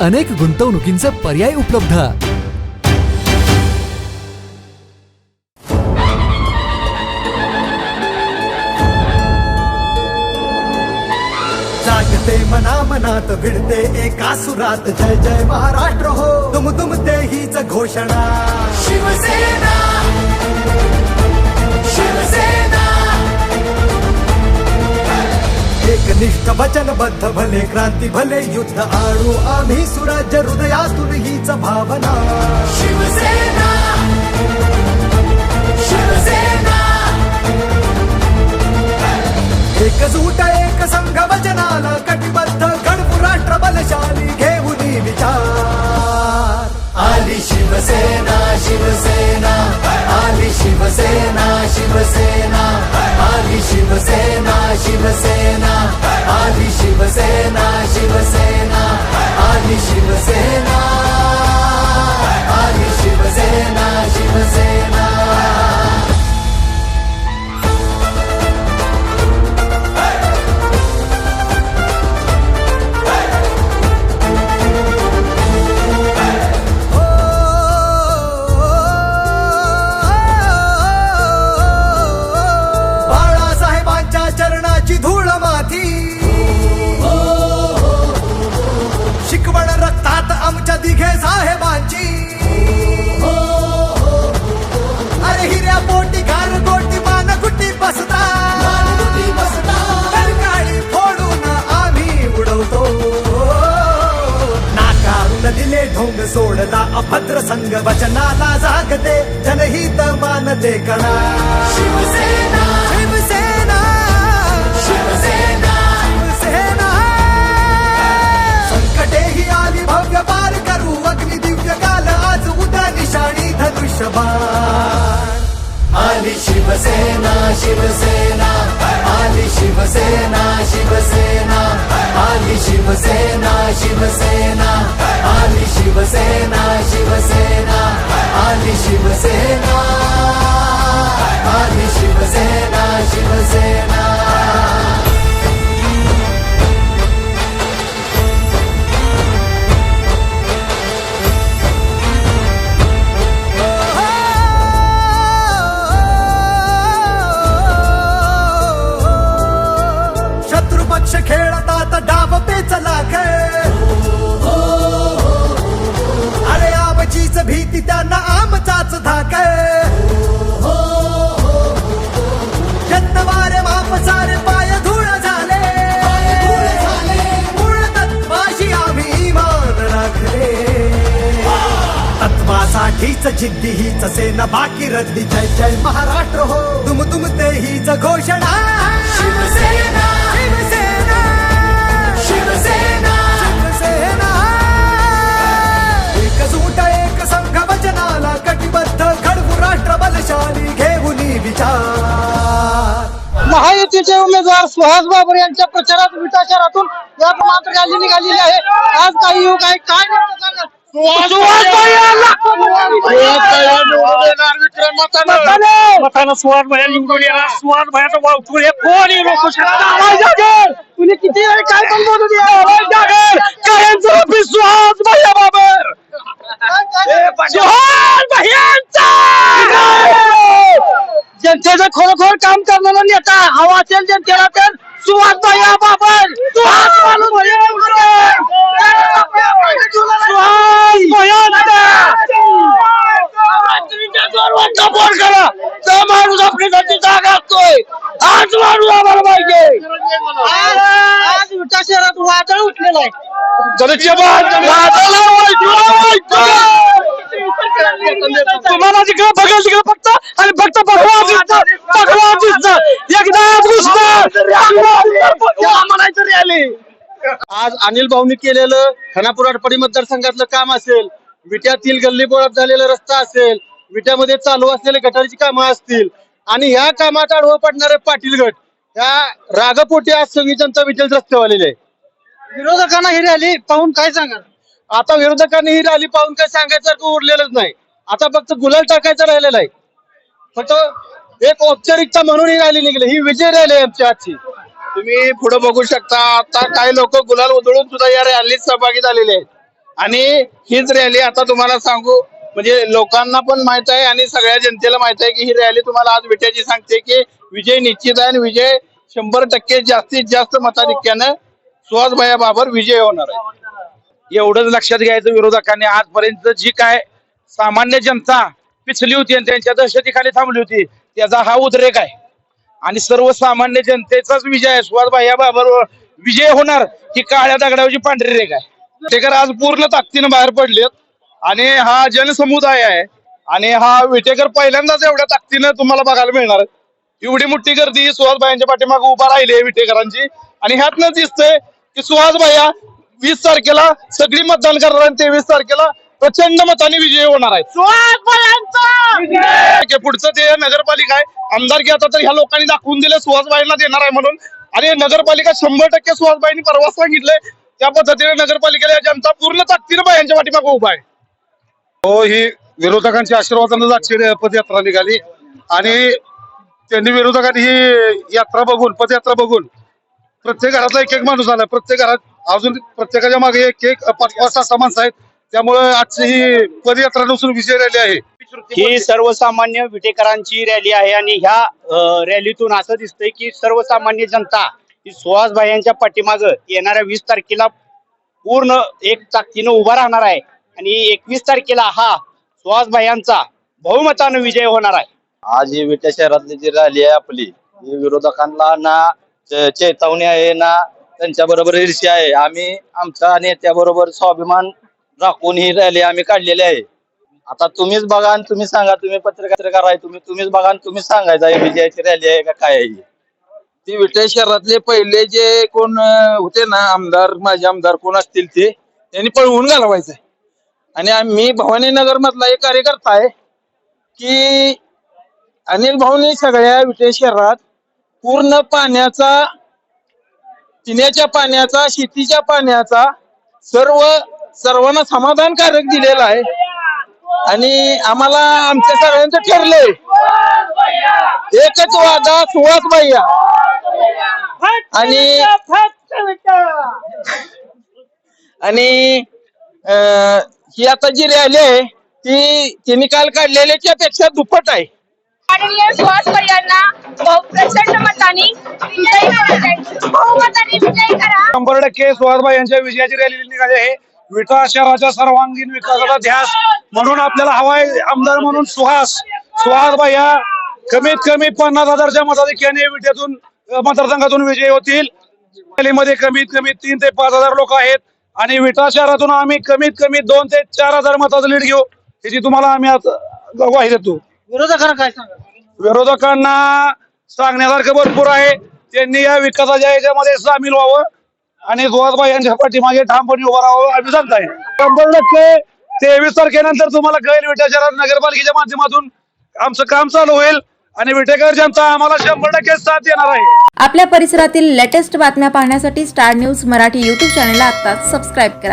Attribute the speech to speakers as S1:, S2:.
S1: अनेक गुंतवणुकींचे पर्याय उपलब्ध.
S2: जागते मना मनात भिडते एका सुरात. जय जय महाराष्ट्र हो. तुम तुम ते हीच घोषणा. शिवसेना. शिवसेना. एकनिष्ठ वचनबद्ध भले क्रांती भले युद्ध आणू आम्ही. सुराज्य हृदयातून हीच भावना. शिवसेना शिवसेना. एकजूट एक संघ वचनाला कटिबद्ध गणपू राष्ट्र बलशाली घेऊन विचार आली शिवसेना शिवसेना. आली शिवसेना शिवसेना. आली शिवसेना शिवसेना. शिवसेना शिवसेना आली शिवसेना. शिकवण रक्तात आमच्या दिघे साहेबांची. अरे हिऱ्या पोटी गार गोटी मान गुटी बसता काळी फोडून आम्ही उडवतो. नाकारून दिले ढोंग सोडता अभद्र संघ वचनाला जागते जनहित मानते कणा. शिवसेना शिवसेना शिवसेना शिवसेना आली शिवसेना शिवसेना आली शिवसेना शिवसेना आली तत्वासाठीच जिद्दी हीच सेना बाकी रद्दी जय जय महाराष्ट्र हो. तुम तुम ते हीच घोषणा. शिवसेना शिवसेना शिवसेना. शिवसेना. एकजूट एक संघ वचनाला कटिबद्ध घडवू राष्ट्र बलशाली घेऊन विचार.
S3: महायुतीचे उमेदवार सुहास बाबर यांच्या प्रचारात विटा शहरातून या मात्र रॅली निघालेली आहे. आज काही युवक आहे काय
S4: भया निवडून येणार भयाचा हे कोणी रोखू शकता
S3: जागेल! तुम्ही किती वेळ काय पण बोलू द्या आवाज जागेल!
S4: कायमचं ऑफिस सुहास भया बाबर सुहास भयांचा.
S3: जनतेचं खरोखर काम करणारा नेता. हवा असेल जनतेला तर! सुहास भैया
S4: तुम्हाला जिकडे बघेल तिकडे फक्त आणि फक्त भगवान दिसतं भगवान दिसतं एकदा म्हणायचं रॅली
S3: आज अनिल भाऊनी केलेलं खानापूर आटपाडी मतदारसंघातलं काम असेल विट्यातील गल्ली बोळात झालेला रस्ता असेल विट्यामध्ये चालू असलेले गटारीची कामं असतील आणि ह्या कामात आडवं पडणारे पाटील गट ह्या रागपोटी आज सगळी जनता विठ्ठल रस्त्यावर आलेली आहे विरोधकांना ही रॅली पाहून काय सांगा आता विरोधकांनी ही रॅली पाहून काय सांगायचं उरलेलंच नाही. आता फक्त गुलाल टाकायचं राहिलेलं आहे. फक्त एक औपचारिकता म्हणून ही रॅली निघली. ही विजय रॅली आमची आजची.
S5: तुम्ही पुढे बघू शकता. आता काही लोक गुलाल उधळून सुद्धा या रॅलीत सहभागी झालेले आहेत. आणि हीच रॅली आता तुम्हाला सांगू म्हणजे लोकांना पण माहीत आहे आणि सगळ्या जनतेला माहीत आहे की ही रॅली तुम्हाला आज विट्याची सांगते की विजय निश्चित आहे आणि विजय शंभर टक्के जास्तीत जास्त मताधिक्यानं सुहासभाया बाबर विजय होणार आहे.
S4: एवढंच लक्षात घ्यायचं विरोधकांनी. आजपर्यंत जी काय सामान्य जनता पिचली होती आणि त्यांच्या दहशतीखाली थांबली होती त्याचा हा उद्रेक आहे. आणि सर्वसामान्य जनतेचाच विजय आहे. सुहासभाई या बाबरवर विजय होणार ही काळ्या दगडावरची पांढरी रेख आहे. विटेकर आज पूर्ण ताकदीनं बाहेर पडलेत. आणि हा जनसमुदाय आहे. आणि हा विटेकर पहिल्यांदाच एवढ्या ताकदीनं तुम्हाला बघायला मिळणार एवढी मोठी गर्दी सुहासबाईंच्या पाठीमागे उभा राहिली आहे विटेकरांची. आणि ह्यातनं दिसतंय की सुहासबाया वीस तारखेला सगळी मतदान करणार आणि तेवीस तारखेला प्रचंड मताने विजय होणार आहे पुढचं ते नगरपालिका आहे. आमदारकी आता तर ह्या लोकांनी दाखवून दिलं सुहासबाईंना देणार आहे म्हणून. आणि नगरपालिका शंभर टक्के सुहासबाईंनी परवा सांगितलंय. त्या पद्धतीने नगरपालिकेला जनता पूर्ण ताकदीनं बायांच्या पाठीमागे उभा आहे.
S5: हो ही विरोधकांच्या आशीर्वादानं जातची पदयात्रा निघाली. आणि त्यांनी विरोधकांनी ही यात्रा बघून पदयात्रा बघून प्रत्येक घरातला एक एक माणूस आला. प्रत्येक घरात अजून प्रत्येकाच्या मागे एक एक पाच पाच सहा माणसं आहेत. त्यामुळे आजची ही पदयात्रा नसून विजय रॅली आहे.
S6: ही सर्वसामान्य विटेकरांची रॅली आहे आणि ह्या रॅलीतून असं दिसतंय की सर्वसामान्य जनता ही सुहासभाई यांच्या पाठीमाग येणाऱ्या वीस तारखेला पूर्ण एक ताकदीनं उभा राहणार आहे. आणि एकवीस तारखेला हा सुहासभाई यांचा बहुमतानं विजय होणार आहे.
S7: आज ही विट्या शहरातली जी रॅली आहे आपली ही विरोधकांना ना चेतावणी आहे ना त्यांच्या बरोबर ईर्ष्या आहे. आम्ही आमच्या नेत्याबरोबर स्वाभिमान राखून ही रॅली आम्ही काढलेली आहे. आता तुम्हीच बघा आणि तुम्ही सांगा तुम्ही पत्रकार आहे तुम्ही तुम्हीच बघा आणि तुम्हीच सांगायचं आहे विजयाची रॅली आहे का काय आहे
S8: ती विठ्ठल शहरातले पहिले जे कोण होते ना आमदार माझे आमदार कोण असतील ते त्यांनी पळवून घालवायचं. आणि आम्ही भवानी भवानीनगर मधला एक कार्यकर्ता आहे की अनिल भाऊनी सगळ्या विठ्ठल शहरात पूर्ण पाण्याचा पिण्याच्या पाण्याचा शेतीच्या पाण्याचा सर्व सर्वांना समाधानकारक दिलेला आहे. आणि आम्हाला आमच्या सर्वांचं ठरलंय. एकच वादा सुहास भैया. आणि आणि ही आता जी रॅली आहे ती तिने काल काढलेल्याच्या पेक्षा दुप्पट आहे.
S9: सुहास भैयांना प्रचंड
S4: शंभर टक्के सुहासबाई यांच्या विजयाची रॅली निघाली आहे. विटा शहराच्या सर्वांगीण विकासाचा ध्यास म्हणून आपल्याला हवाय आमदार म्हणून सुहास. सुहासबाई या कमीत कमी पन्नास हजारच्या मताधिक्याने विट्यातून अ, मतदारसंघातून विजयी होतील. रॅलीमध्ये कमीत कमी तीन ते पाच हजार लोक आहेत. आणि विटा शहरातून आम्ही कमीत कमी दोन ते चार हजार मताचं लीड घेऊ त्याची तुम्हाला आम्ही आज ग्वाही देतो.
S3: विरोधकांना काय सांगा?
S4: विरोधकांना सांगण्यासारखं भरपूर आहे. त्यांनी या विकासाच्या याच्यामध्ये सामील व्हावं आणि सुहासबाई यांच्या पाठीमागे ठामपणे उभं राहावं आम्ही सांगताय. शंभर टक्के तेवीस तारखेनंतर तुम्हाला कळेल विट्या शहरात नगरपालिकेच्या माध्यमातून आमचं काम चालू होईल आणि विटेकर जनता आम्हाला शंभर टक्के साथ देणार आहे.
S10: आपल्या परिसरातील लेटेस्ट बातम्या पाहण्यासाठी स्टार न्यूज मराठी यूट्यूब चॅनलला आता सबस्क्राईब करा.